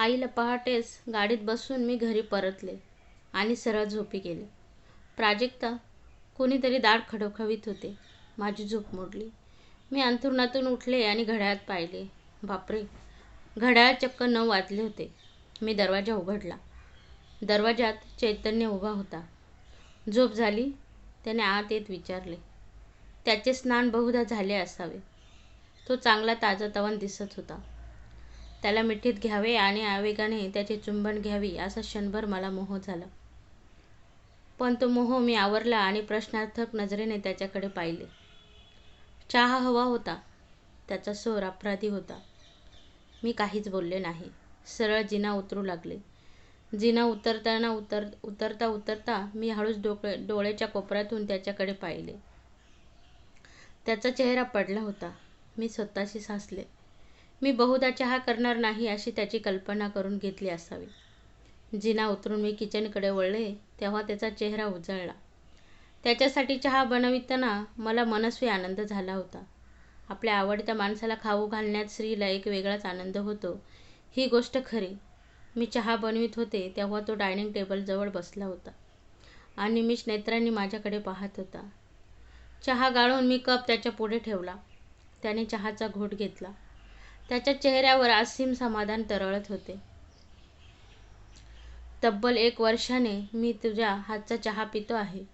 आईला पहाटेच गाडीत बसून मी घरी परतले आणि सरळ झोपी गेले. प्राजक्ता कोणीतरी दाढ खडखवीत होते. माझी झोप मोडली. मी अंथरुणातून उठले आणि घड्याळात पाहिले. बापरे! घड्याळ चक्क नऊ वाजले होते. मी दरवाजा उघडला. दरवाजात चैतन्य उभा होता. झोप झाली त्याने आत येत विचारले. त्याचे स्नान बहुधा झाले असावे. तो चांगला ताजातवान दिसत होता. त्याला मिठीत घ्यावे आणि आवेगाने त्याचे चुंबन घ्यावी असा क्षणभर मला मोह झाला. पण तो मोह मी आवरला आणि प्रश्नार्थक नजरेने त्याच्याकडे पाहिले. चहा हवा होता. त्याचा स्वर अपराधी होता. मी काहीच बोलले नाही. सरळ जिना उतरू लागले. जिना उतरताना उतर उतरता उतरता मी हळूच डोळे डोळ्याच्या कोपऱ्यातून त्याच्याकडे पाहिले. त्याचा चेहरा पडला होता. मी स्वतःशी सासले. मी बहुधा चहा करणार नाही अशी त्याची कल्पना करून घेतली असावी. जिना उतरून मी किचनकडे वळले तेव्हा त्याचा चेहरा उजळला. त्याच्यासाठी चहा बनविताना मला मनस्वी आनंद झाला होता. आपल्या आवडत्या माणसाला खाऊ घालण्यात स्त्रीला एक वेगळाच आनंद होतो. ही गोष्ट खरी. मी चहा बनवित होते तेव्हा तो डायनिंग टेबलजवळ बसला होता आणि मी नेत्रांनी माझ्याकडे पाहत होता. चहा गाळून मी कप त्याच्या पुढे ठेवला. त्याने चहाचा घोट घेतला. त्याच्या चेहऱ्यावर असीम समाधान तरळत होते. तब्बल एक वर्षाने मी तुझ्या हातचा चहा पितो आहे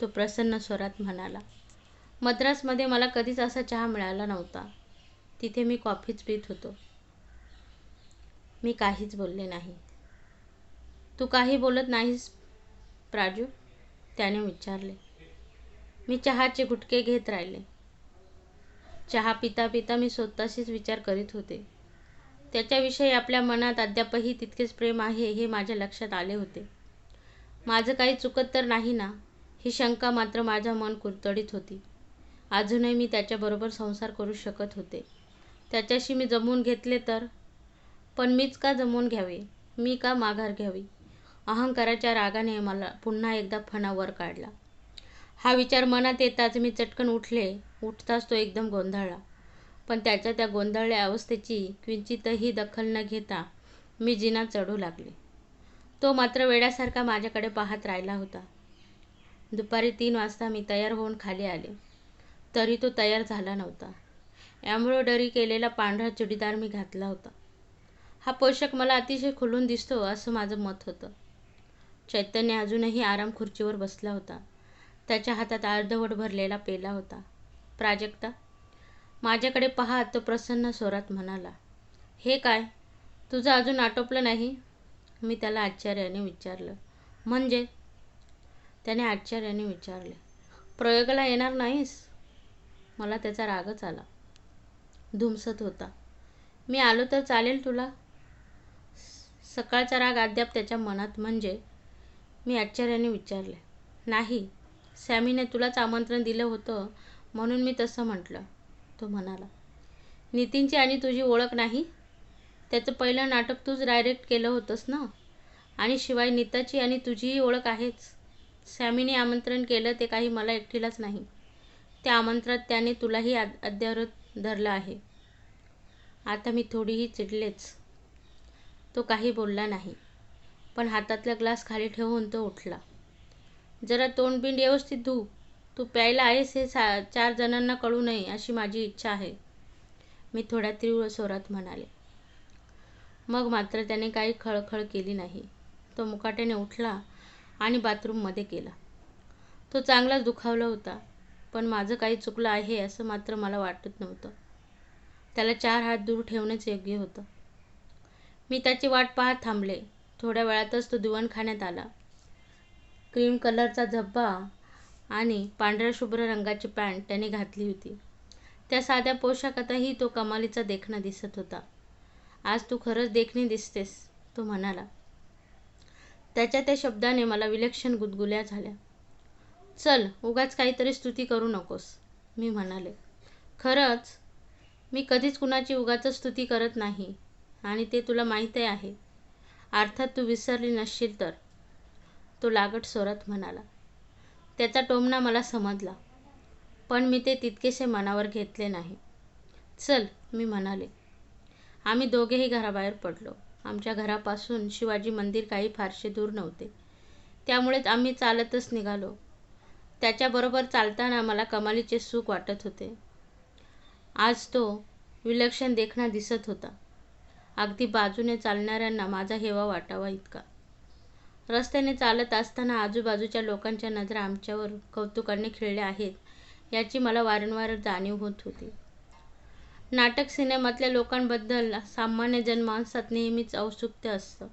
तो प्रसन्न स्वरात म्हणाला. मद्रासमध्ये मला कधीच असा चहा मिळाला नव्हता. तिथे मी कॉफीच पित होतो. मी काहीच बोलले नाही. तू काही बोलत नाहीस प्राजू? त्याने विचारले. मी चहाचे गुटके घेत राहिले. चहा पिता पिता मी स्वतःशीच विचार करीत होते. त्याच्याविषयी आपल्या मनात अद्यापही तितकेच प्रेम आहे हे माझ्या लक्षात आले होते. माझं काही चुकत तर नाही ना ही शंका मात्र माझं मन कुरतडीत होती. अजूनही मी त्याच्याबरोबर संसार करू शकत होते. त्याच्याशी मी जमवून घेतले तर? पण मीच का जमवून घ्यावे? मी का माघार घ्यावी? अहंकाराच्या रागाने मला पुन्हा एकदा फणावर काढला. हा विचार मनात येताच मी चटकन उठले. उठताच तो एकदम गोंधळला. पण त्याच्या त्या गोंधळल्या अवस्थेची किंचितही दखल न घेता मी जिना चढू लागले. तो मात्र वेड्यासारखा माझ्याकडे पाहत राहिला होता. दुपारी तीन वाजता मी तयार होऊन खाली आले. तरी तो तयार झाला नव्हता. एम्ब्रॉयडरी केलेला पांढरा चुडीदार मी घातला होता. हा पोशाख मला अतिशय खुलून दिसतो असं माझं मत होतं. चैतन्य अजूनही आराम खुर्चीवर बसला होता. त्याच्या हातात अर्धवट भरलेला पेला होता. प्राजक्ता माझ्याकडे पहा तो प्रसन्न स्वरात म्हणाला हे काय? तुझं अजून आटोपलं नाही? मी त्याला आश्चर्याने विचारलं म्हणजे? त्याने आश्चर्याने विचारले प्रयोगाला येणार नाहीस? मला त्याचा रागच आला. धुमसत होता मी आलो तर चालेल तुला? सकाळचा राग अद्याप त्याच्या मनात म्हणजे मी आश्चर्याने विचारले नाही सॅमीने तुलाच आमंत्रण दिलं होतं म्हणून मी तसं म्हटलं. तो म्हणाला नितीनची आणि तुझी ओळख नाही? त्याचं पहिलं नाटक तूच डायरेक्ट केलं होतंस ना? आणि शिवाय नीताची आणि तुझीही ओळख आहेच. सॅमीने आमंत्रण केलं ते काही मला एकटीलाच नाही. त्या आमंत्रणात त्याने तुलाही अद्यावत धरलं आहे. आता मी थोडीही चिडलेच. तो काही बोलला नाही पण हातातला ग्लास खाली ठेवून तो उठला. जरा तोंडबिंड व्यवस्थित धू. तू प्यायला आहेस हे सा चार जणांना कळू नये अशी माझी इच्छा आहे. मी थोड्या तीव्र स्वरात म्हणाले. मग मात्र त्याने काही खळखळ केली नाही. तो मुकाट्याने उठला आणि बाथरूममध्ये गेला. तो चांगलाच दुखावला होता पण माझं काही चुकलं आहे असं मात्र मला वाटत नव्हतं. त्याला चार हात दूर ठेवणंच योग्य होतं. मी त्याची वाट पाहत थांबले. थोड्या वेळातच तो दिवाणखान्यात आला. क्रीम कलरचा झब्बा आणि पांढऱ्या शुभ्र रंगाची पॅन्ट त्याने घातली होती. त्या साध्या पोशाखातही तो कमालीचा देखणा दिसत होता. आज तू खरंच देखणी दिसतेस तो म्हणाला. त्याच्या त्या शब्दाने मला विलक्षण गुदगुल्या झाल्या. चल उगाच काहीतरी स्तुती करू नकोस मी म्हणाले. खरंच? मी कधीच कुणाची उगाच स्तुती करत नाही आणि ते तुला माहीत आहे. अर्थात तू विसरली नसशील तर. तो लागट स्वरात म्हणाला. त्याचा टोमणा मला समजला पण मी ते तितकेसे मनावर घेतले नाही. चल मी म्हणाले. आम्ही दोघेही घराबाहेर पडलो. आमच्या घरापासून शिवाजी मंदिर काही फारसे दूर नव्हते. त्यामुळेच आम्ही चालतच निघालो. त्याच्याबरोबर चालताना मला कमालीचे सुख वाटत होते. आज तो विलक्षण देखणा दिसत होता. अगदी बाजूने चालणाऱ्यांना माझा हेवा वाटावा इतका. रस्त्याने चालत असताना आजूबाजूच्या लोकांच्या नजरा आमच्यावर कौतुकाने खिळल्या आहेत याची मला वारंवार जाणीव होत होती. नाटक सिनेमातल्या लोकांबद्दल सामान्य जनमानसात नेहमीच औत्सुक्य असतं.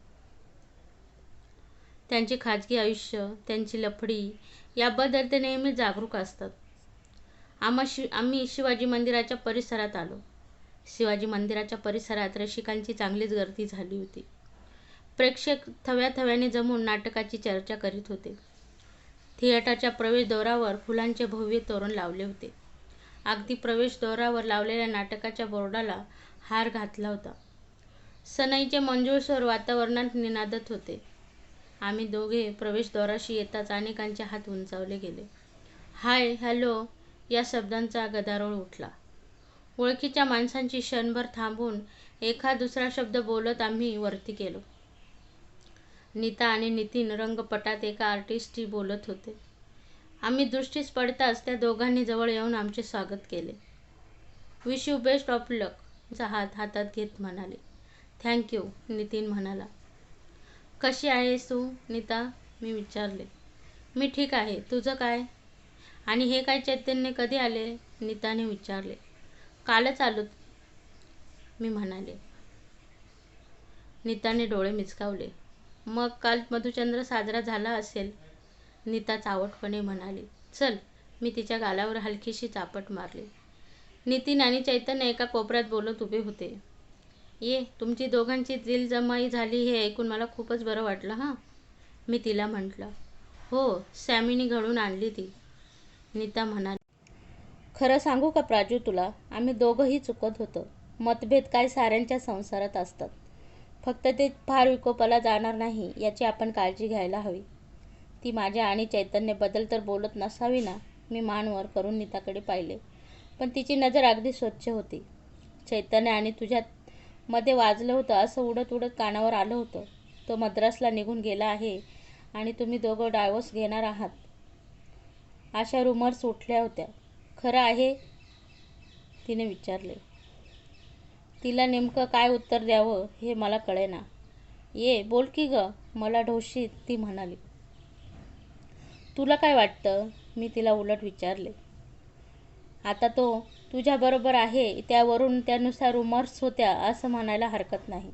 त्यांचे खाजगी आयुष्य त्यांची लफडी याबद्दल ते नेहमी जागरूक असतात. आम्हा शि आम्ही शिवाजी मंदिराच्या परिसरात आलो. शिवाजी मंदिराच्या परिसरात रसिकांची चांगलीच गर्दी झाली होती. प्रेक्षक थव्या थव्याने जमून नाटकाची चर्चा करीत होते. थिएटरच्या प्रवेशद्वारावर फुलांचे भव्य तोरण लावले होते. अगदी प्रवेशद्वारावर लावलेल्या नाटकाच्या बोर्डाला हार घातला होता. सनईचे मंजूळस्वर वातावरणात निनादत होते. आम्ही दोघे प्रवेशद्वाराशी येताच अनेकांचे हात उंचावले गेले. हाय हॅलो या शब्दांचा गदारोळ उठला. ओळखीच्या माणसांची क्षणभर थांबून एखाद दुसरा शब्द बोलत आम्ही वरती गेलो. नीता आणि नितीन रंगपटात एका आर्टिस्टशी बोलत होते. आम्ही दृष्टीस पडताच त्या दोघांनी जवळ येऊन आमचे स्वागत केले. Wish you best of luck हात हातात घेत म्हणाले. थँक्यू नितीन म्हणाला. कशी आहेस तू नीता? मी विचारले. मी ठीक आहे. तुझं काय? आणि हे काय चैतन्य कधी आले? नीताने विचारले. कालच आलो मी म्हणाले. नीताने डोळे मिचकावले मग काल मधुचंद्र साजरा झाला असेल. नीता चावटपणे म्हणाली चल मी तिच्या गालावर हलकीशी चापट मारली. नितीन आणि चैतन्य एका कोपऱ्यात बोलत उभे होते. ये तुमची दोघांची दिलजमाई झाली हे ऐकून मला खूपच बरं वाटलं हां? मी तिला म्हटलं हो सॅमीनी घडून आणली ती. नीता म्हणाली खरं सांगू का प्राजू तुला आम्ही दोघंही चुकत होतो. मतभेद काय साऱ्यांच्या संसारात असतात. फक्त ते फार विकोपाला जाणार नाही याची आपण काळजी घ्यायला हवी. ती माझ्या आणि चैतन्यबद्दल तर बोलत नसावी ना मी मानवर करून नीताकडे पाहिले. पण तिची नजर अगदी स्वच्छ होती. चैतन्य आणि तुझ्यात मध्ये वाजलं होतं असं उडत उडत कानावर आलं होतं. तो मद्रासला निघून गेला आहे आणि तुम्ही दोघं डायव्हर्स घेणार आहात. अशा रुमर्स उठल्या होत्या. खरं आहे? तिने विचारले. तिला नेमकं काय उत्तर द्यावं हे मला कळेना. ये बोल की ग मला ढोशीत ती म्हणाली. तुला काय वाटतं? मी तिला उलट विचारले. आता तो तुझ्याबरोबर आहे त्यावरून त्यानुसार रुमर्स होत्या असं म्हणायला हरकत नाही.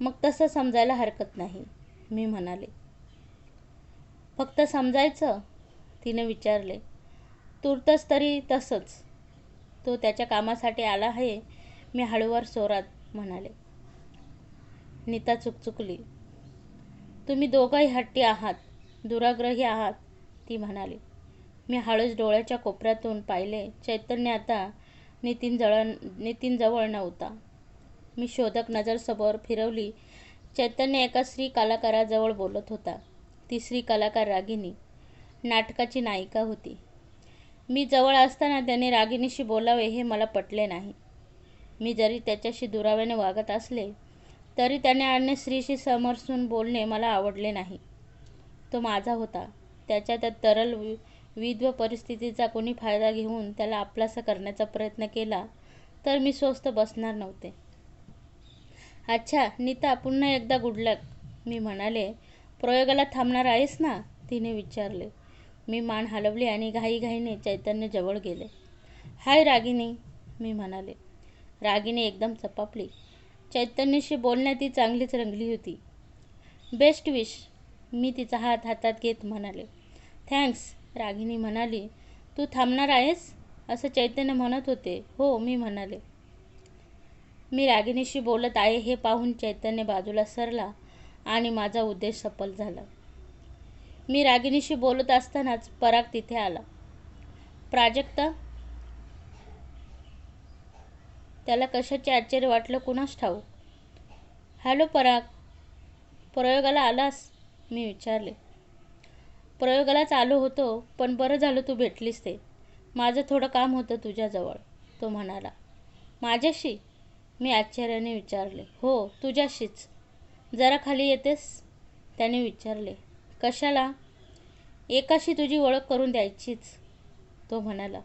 मग तसं समजायला हरकत नाही मी म्हणाले. फक्त समजायचं? तिने विचारले. तुर्तच तरी तसंच. तो त्याच्या कामासाठी आला आहे मी हळूवार स्वरात म्हणाले. नीता चुकचुकली. तुम्ही दोघंही हट्टी आहात दुराग्रही आहात ती म्हणाली. मी हळूच डोळ्याच्या कोपऱ्यातून पाहिले. चैतन्य आता नितीनजळ नितीनजवळ नव्हता. मी शोधक नजर समोर फिरवली. चैतन्य एका स्त्री कलाकाराजवळ बोलत होता. ती स्त्री कलाकार रागिनी. नाटकाची नायिका होती. मी जवळ असताना त्याने रागिनीशी बोलावे हे मला पटले नाही. मी जरी त्याच्याशी दुराव्याने वागत असले तरी त्याने अन्य स्त्रीशी समरसून बोलणे मला आवडले नाही. तो माझा होता. त्याच्या त्या तरल विध्व परिस्थितीचा कोणी फायदा घेऊन त्याला आपलासा करण्याचा प्रयत्न केला तर मी स्वस्त बसणार नव्हते. अच्छा नीता पुन्हा एकदा गुडलक मी म्हणाले प्रयोगाला थांबणार आहेस ना? तिने विचारले. मी मान हलवली आणि घाईघाईने चैतन्य जवळ गेले. हाय रागिनी मी म्हणाले. रागीने एकदम चपापली. चैतन्यशी बोलण्यात ती चांगलीच रंगली होती. बेस्ट विश मी तिचा हात हातात घेत म्हणाले. थँक्स रागिनी म्हणाली. तू थांबणार आहेस? असं चैतन्य म्हणत होते. हो मी म्हणाले. मी रागिनीशी बोलत आहे हे पाहून चैतन्य बाजूला सरला आणि माझा उद्देश सफल झाला. मी रागिनीशी बोलत असतानाच पराग तिथे आला. प्राजक्ता त्याला कशाचे आश्चर्य वाटलं कुणास ठाऊ हॅलो पराग. प्रयोगाला आलास? मी विचारले. प्रयोगालाच आलो होतो पण बरं झालं तू भेटलीस ते. माझं थोडं काम होतं तुझ्याजवळ तो म्हणाला. माझ्याशी? मी आश्चर्याने विचारले. हो तुझ्याशीच. जरा खाली येतेस? त्याने विचारले. कशाला? एकाशी तुझी ओळख करून द्यायचीच तो म्हणाला.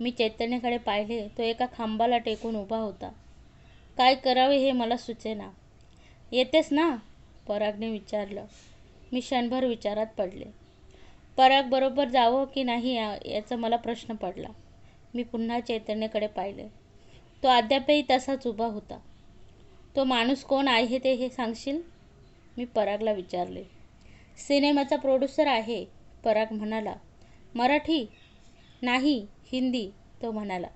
मी चैतन्याकडे पाहिले तो एका खांबाला टेकून उभा होता. काय करावे हे मला सुचेना. येतेस ना? परागने विचारलं. मी क्षणभर विचारात पडले. पराग बरोबर जावं की नाही याचा मला प्रश्न पडला. मी पुन्हा चैतन्याकडे पाहिले. तो अद्यापही तसाच उभा होता. तो माणूस कोण आहे ते हे सांगशील? मी परागला विचारले. सिनेमाचा प्रोड्युसर आहे पराग म्हणाला. मराठी? नाही. हिंदी तो म्हणाला.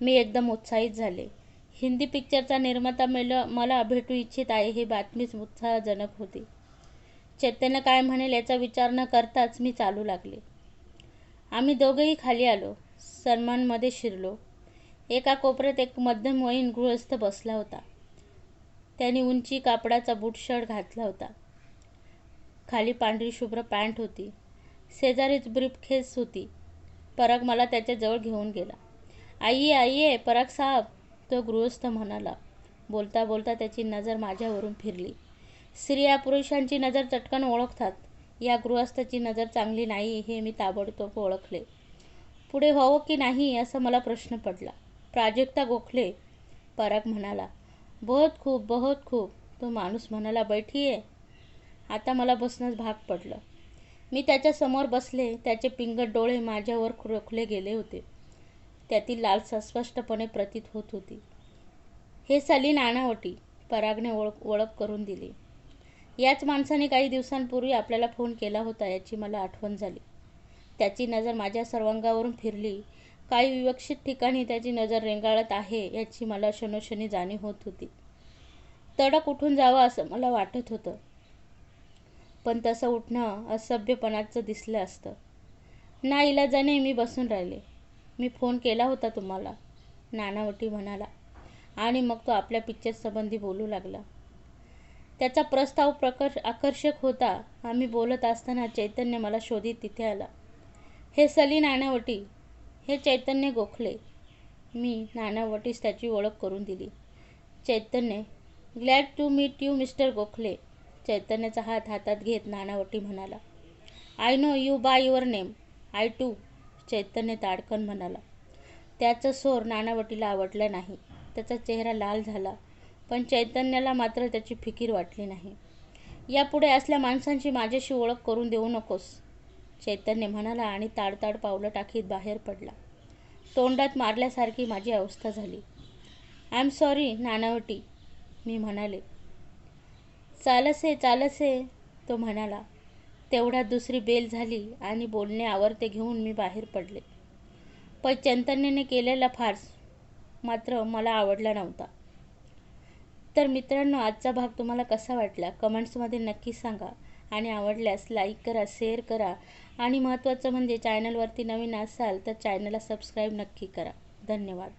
मी एकदम उत्साहित झाले. हिंदी पिक्चरचा निर्माता मिळ मला भेटू इच्छित आहे ही बातमीच उत्साहजनक होती. चैतन्य काय म्हणेल याचा विचार न करताच मी चालू लागले. आम्ही दोघेही खाली आलो सन्मानमध्ये शिरलो. एका कोपऱ्यात एक मध्यमवयीन गृहस्थ बसला होता. त्याने उंची कापडाचा बूट शर्ट घातला होता. खाली पांढरी शुभ्र पॅन्ट होती. शेजारीच ब्रीफकेस होती. पराग मला त्याच्याजवळ घेऊन गेला. आई आईये पराग साहेब तो गृहस्थ म्हणाला. बोलता बोलता त्याची नजर माझ्यावरून फिरली. स्त्रिया पुरुषांची नजर चटकन ओळखतात. या गृहस्थाची नजर चांगली नाही हे मी ताबडतोब ओळखले. पुढे व्हावं की नाही असा मला प्रश्न पडला. प्राजक्ता गोखले. पराग म्हणाला बहुत खूप बहुत खूप. तो माणूस म्हणाला बैठीये आता मला बसणंच भाग पडलं. मी त्याच्यासमोर बसले. त्याचे पिंगट डोळे माझ्यावर रोखले गेले होते. त्यातील लालसा स्पष्टपणे प्रतीत होत होती. हे साली नाणावटी परागने ओळख ओळख करून दिली. याच माणसाने काही दिवसांपूर्वी आपल्याला फोन केला होता याची मला आठवण झाली. त्याची नजर माझ्या सर्वांगावरून फिरली. काही विवक्षित ठिकाणी त्याची नजर रेंगाळत आहे याची मला क्षणोक्षणी जाणीव होत होती. तडक उठून जावं असं मला वाटत होतं. पण तसं उठणं असभ्यपणाचं दिसलं असतं. ना इलाजाने मी बसून राहिले. मी फोन केला होता तुम्हाला. नानावटी म्हणाला. आणि मग तो आपल्या पिक्चरसंबंधी बोलू लागला. त्याचा प्रस्ताव प्रकर्ष आकर्षक होता. आम्ही बोलत असताना चैतन्य मला शोधित तिथे आला. हे सली नानावटी. हे चैतन्य गोखले. मी नानावटीस त्याची ओळख करून दिली. Chaitanya glad to meet you mister Gokhale. चैतन्याचा हात हातात घेत नानावटी म्हणाला I know you by your name I too Chaitanya ताडकन म्हणाला. त्याचा स्वर नानावटीला आवडला नाही. त्याचा चेहरा लाल झाला पण चैतन्याला मात्र त्याची फिकीर वाटली नाही. यापुढे असल्या माणसांची माझ्याशी ओळख करून देऊ नकोस चैतन्य म्हणाला आणि ताडताड पावलं टाकीत बाहेर पडला. तोंडात मारल्यासारखी माझी अवस्था झाली. आय एम सॉरी नानावटी मी म्हणाले. चालसे चालसे तो म्हणाला. तेवढ्यात दुसरी बेल झाली आणि बोलणे आवरते घेऊन मी बाहेर पडले. पण चंतनेने केलेला फार्स मात्र मला आवडला नव्हता. तर मित्रांनो आजचा भाग तुम्हाला कसा वाटला? कमेंट्समध्ये नक्की सांगा आणि आवडल्यास लाईक करा शेअर करा आणि महत्त्वाचं म्हणजे चॅनलवरती नवीन असाल तर चॅनलला सबस्क्राईब नक्की करा. धन्यवाद.